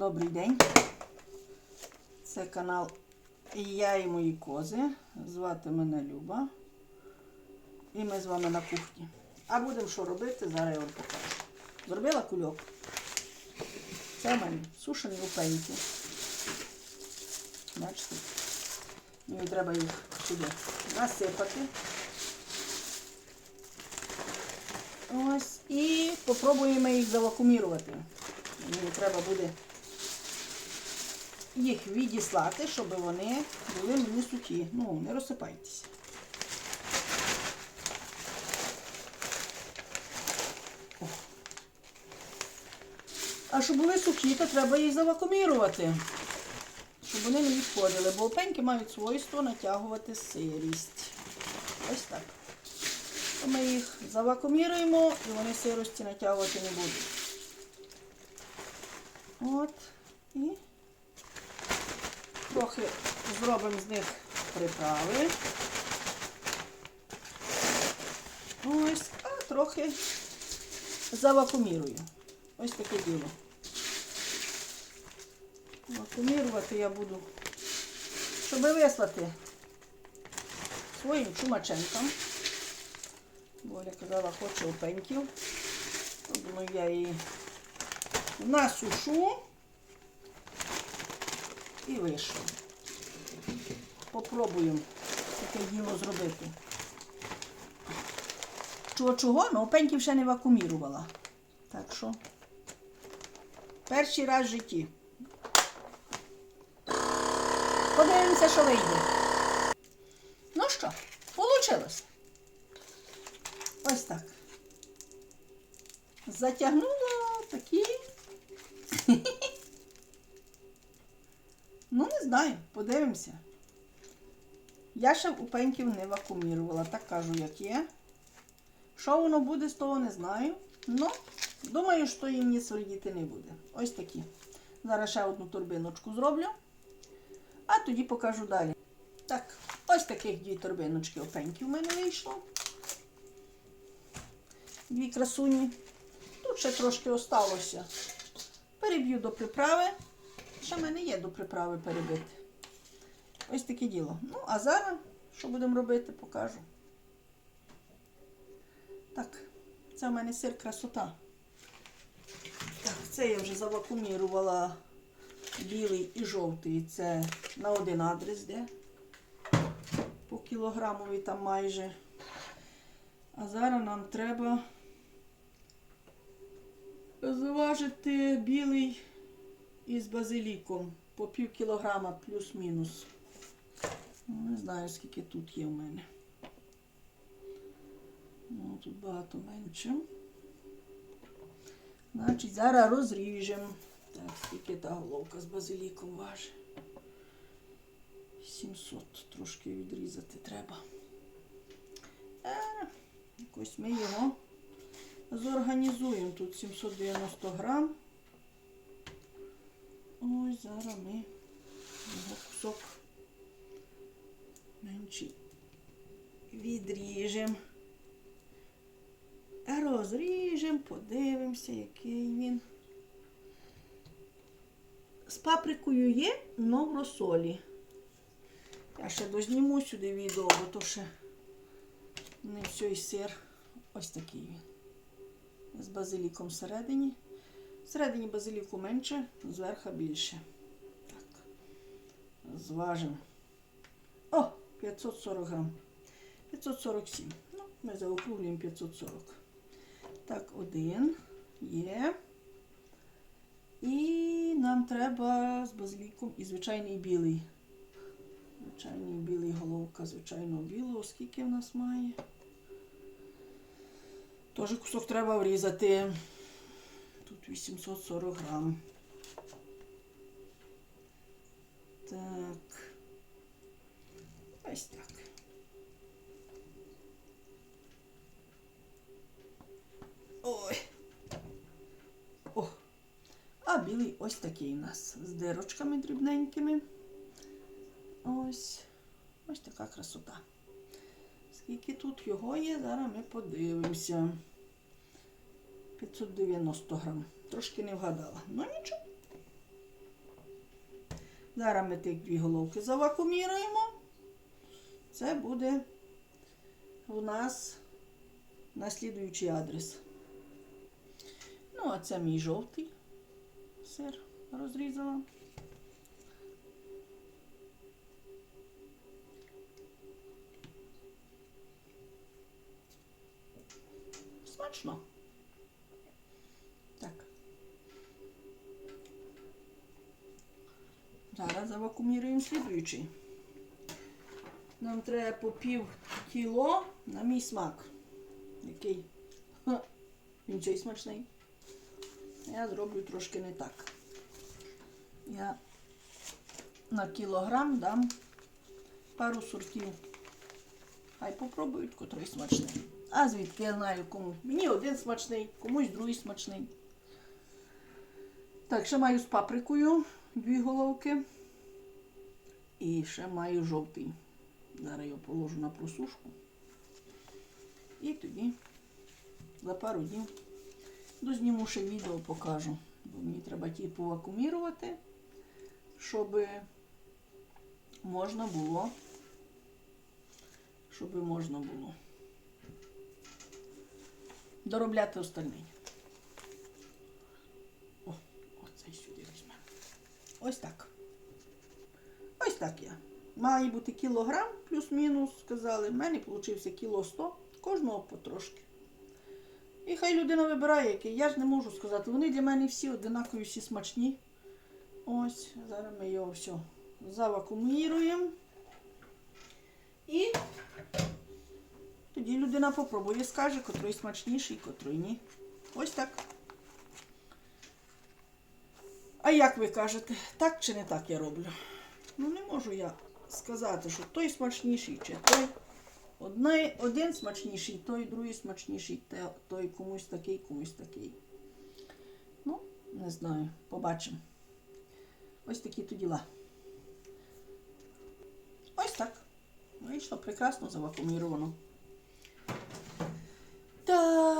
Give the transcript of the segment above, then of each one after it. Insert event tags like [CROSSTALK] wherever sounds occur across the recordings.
Добрий день. Це канал Я і мої кози. Звати мене Люба. І ми з вами на кухні. А будемо що робити, зараз я вам покажу. Зробила кульок. Це в мене сушені лупеньки. Бачите? Мені треба їх сюди насипати. Ось. І попробуємо їх завакумірувати. Мені треба буде їх відіслати, щоб вони були мені сухі. Ну, не розсипайтеся. А щоб були сухі, то треба їх завакумірувати, щоб вони не відходили, бо опеньки мають свойство натягувати сирість. Ось так. То Ми їх завакуміруємо і вони сирості натягувати не будуть. От. І трохи зробимо з них приправи. Ось, а трохи завакумірую. Ось таке діло. Вакуумірувати я буду, щоб вислати своїм чумаченкам. Боля казала, хоче опеньків. Думаю, я її насушу і вишу. Попробуємо таке діло зробити. Чого чого? Ну, опеньків ще не вакуумірувала. Так що перший раз в житті. Подивимося, що вийде. Ну що, вийшло? Ось так. Затягнула такі. [LAUGHS] Знаю, подивимося. Я ще у пеньків не вакуумірувала, так кажу, як є. Що воно буде з того, не знаю. Ну, думаю, що їм ні смердіти не буде. Ось такі. Зараз ще одну торбиночку зроблю, а тоді покажу далі. Так, ось таких дві торбиночки опеньків у мене вийшло. Дві красуні. Тут ще трошки осталося. Переб'ю до приправи. Ще в мене є до приправи перебити. Ось таке діло. Ну, а зараз, що будемо робити, покажу. Так, це в мене сир красота. Так, це я вже завакумірувала білий і жовтий. Це на один адрес, де по кілограмові там майже. А зараз нам треба зважити білий із базиліком по пів кілограма плюс-мінус. Ну, Не знаю, скільки тут є в мене. Ну, тут багато менше. Значить, зараз розріжемо. Так, скільки та головка з базиліком важить. 700 трошки відрізати треба. Е, якось ми його зорганізуємо. Тут 790 грам. Ось зараз ми його кусок менший відріжемо. Розріжемо, подивимося, який він. З паприкою є, но в розсолі. Я ще дозніму сюди відео, бо то ще не все і сир. Ось такий він. З базиліком всередині. Всередині базиліку менше, зверху більше. Так. Зважимо. О, 540 грам. 547. Ну, ми заокруглюємо 540. Так, один є. І нам треба з базиліком і звичайний білий. Звичайний білий головка, звичайно білого. Скільки в нас має? Теж кусок треба врізати. Тут 840 грам. Так. Ось так. Ой. О. А білий ось такий у нас. З дирочками дрібненькими. Ось. Ось така красота. Скільки тут його є, зараз ми подивимося. 590 грам. Трошки не вгадала. Ну нічого. Зараз ми тих дві головки завакуміруємо. Це буде у нас наслідуючий адрес. Ну, а це мій жовтий сир розрізала. Смачно. Так. Зараз завакуміруємо слідуючий. Нам треба по пів кіло на мій смак. Який? Ха, він цей смачний. Я зроблю трошки не так. Я на кілограм дам пару сортів. Хай попробують, котрий смачний. А звідки я знаю кому? Мені один смачний, комусь другий смачний. Так, ще маю з паприкою дві головки. І ще маю жовтий. Зараз його положу на просушку. І тоді за пару днів дозніму ще відео покажу. Бо мені треба ті повакумірувати, щоб можна було. Щоб можна було доробляти остальний. О, оцей сюди візьмемо. Ось так. Так я. Має бути кілограм плюс-мінус, сказали. В мене вийшло кіло 100, кожного потрошки. І хай людина вибирає, який. Я ж не можу сказати. Вони для мене всі одинакові, всі смачні. Ось, зараз ми його все завакуміруємо. І тоді людина попробує, скаже, котрий смачніший, котрий ні. Ось так. А як ви кажете, так чи не так я роблю? Ну не можу я сказати, що той смачніший, чи той. Одне, один смачніший, той другий смачніший, той комусь такий, комусь такий. Ну, не знаю, побачимо. Ось такі то діла. Ось так. Вийшло прекрасно завакуміровано. Так,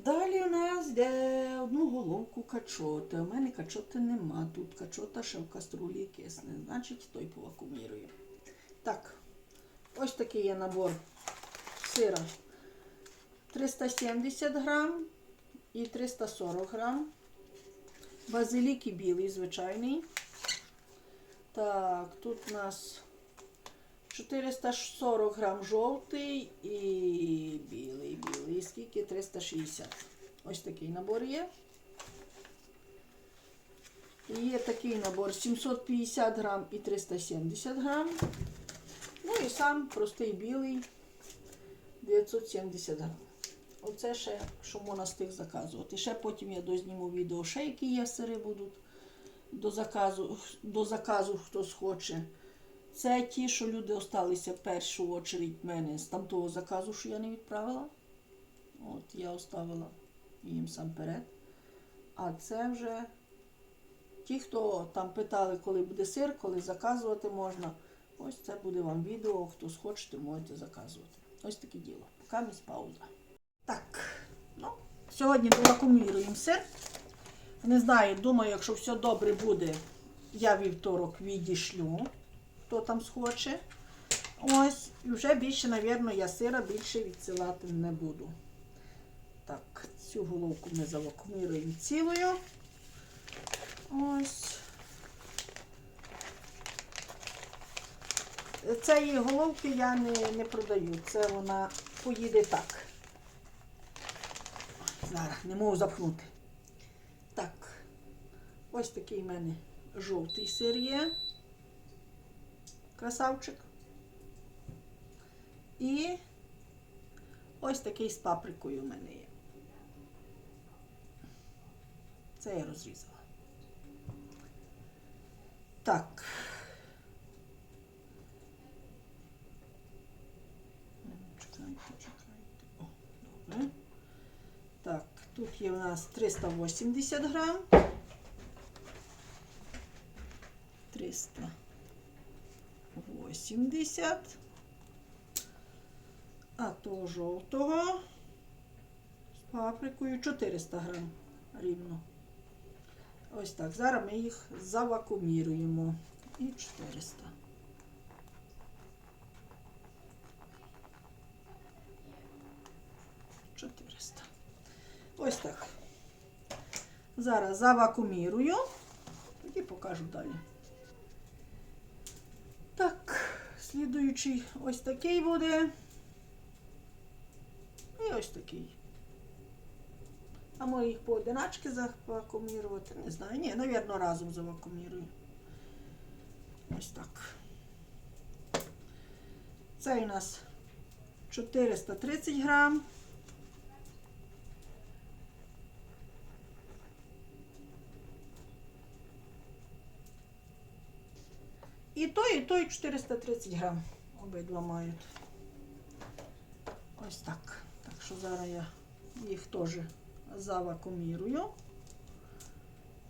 далі у нас йде одну головку качоти. У мене качоти нема. Тут качота ще в каструлі кисне. Значить, той повакумірую. Так, ось такий є набор сира. 370 грам і 340 грам. Базилік і білий, звичайний. Так, тут у нас 440 грам жовтий і білий, білий. Скільки? 360. Ось такий набор є. І Є такий набор 750 грам і 370 грам. Ну і сам простий білий 970 грам. Оце ще, що можна з тих заказувати. Ще потім я дозніму відео, ще які є сири будуть до заказу, до заказу хтось хоче. Це ті, що люди осталися в першу очередь в мене з тамтого заказу, що я не відправила. От я оставила їм сам перед. А це вже ті, хто там питали, коли буде сир, коли заказувати можна. Ось це буде вам відео. Хто схочете, можете заказувати. Ось таке діло. Поки пауза. Так, ну, сьогодні довакуміруємо сир. Не знаю, думаю, якщо все добре буде, я вівторок відішлю, хто там схоче. Ось, і вже більше, мабуть, я сира більше відсилати не буду. Так, цю головку ми завакуміруємо цілою. Ось. Цієї головки я не, не продаю. Це вона поїде так. Зараз не можу запхнути. Так, ось такий в мене жовтий сир є. Красавчик. І ось такий з паприкою в мене є. Це я розрізала. Так. Чекайте, чекайте. О, добре. Так, тут є у нас 380 грам. 380. А то жовтого з паприкою 400 грам рівно. Ось так. Зараз ми їх завакуміруємо. і 400. Чотириста. Ось так. Зараз завакумірую, тоді покажу далі. Так, слідуючий ось такий буде. І ось такий. А може їх поодиначки завакумірувати? Не знаю. Ні, навірно, разом завакумірую. Ось так. Цей у нас 430 грам. І той, і той 430 грам. Обидва мають. Ось так. Так що зараз я їх теж завакумірую.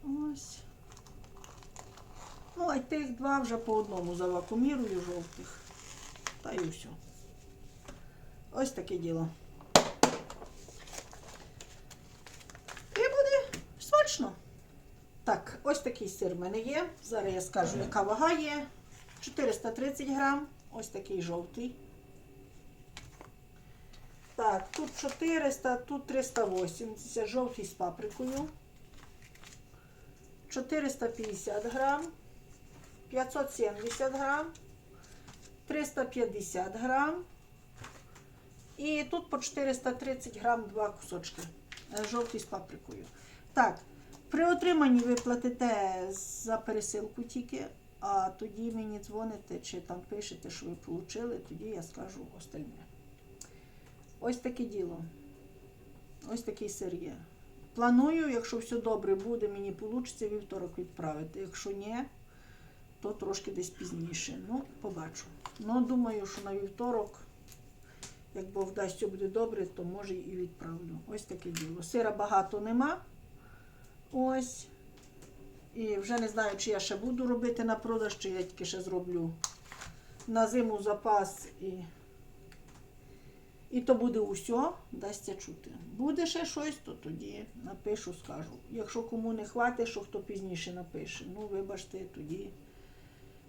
Ось. Ну, а тих два вже по одному завакумірую жовтих. Та й все. Ось таке діло. І буде смачно. Так, ось такий сир в мене є. Зараз я скажу, яка вага є. 430 грам. Ось такий жовтий. Так, тут 400, тут 380, жовтий з паприкою. 450 грам, 570 грам, 350 грам. І тут по 430 грам два кусочки. е, Жовтий з паприкою. Так, при отриманні ви платите за пересилку тільки, а тоді мені дзвоните чи там пишете, що ви отримали, тоді я скажу остальне. Ось таке діло. Ось такий сир є. Планую, якщо все добре буде, мені вийде вівторок відправити. Якщо ні, то трошки десь пізніше. Ну, побачу. Ну, думаю, що на вівторок, як Бог дасть, все буде добре, то може і відправлю. Ось таке діло. Сира багато нема. Ось. І вже не знаю, чи я ще буду робити на продаж, чи я тільки ще зроблю на зиму запас і. І то буде усе, дасться чути. Буде ще щось, то тоді напишу, скажу. Якщо кому не хватить, що хто пізніше напише. Ну, вибачте, тоді.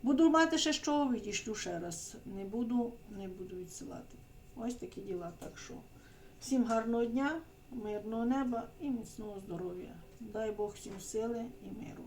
Буду мати ще що, відійшлю ще раз. Не буду, не буду відсилати. Ось такі діла. Так що всім гарного дня, мирного неба і міцного здоров'я. Дай Бог всім сили і миру.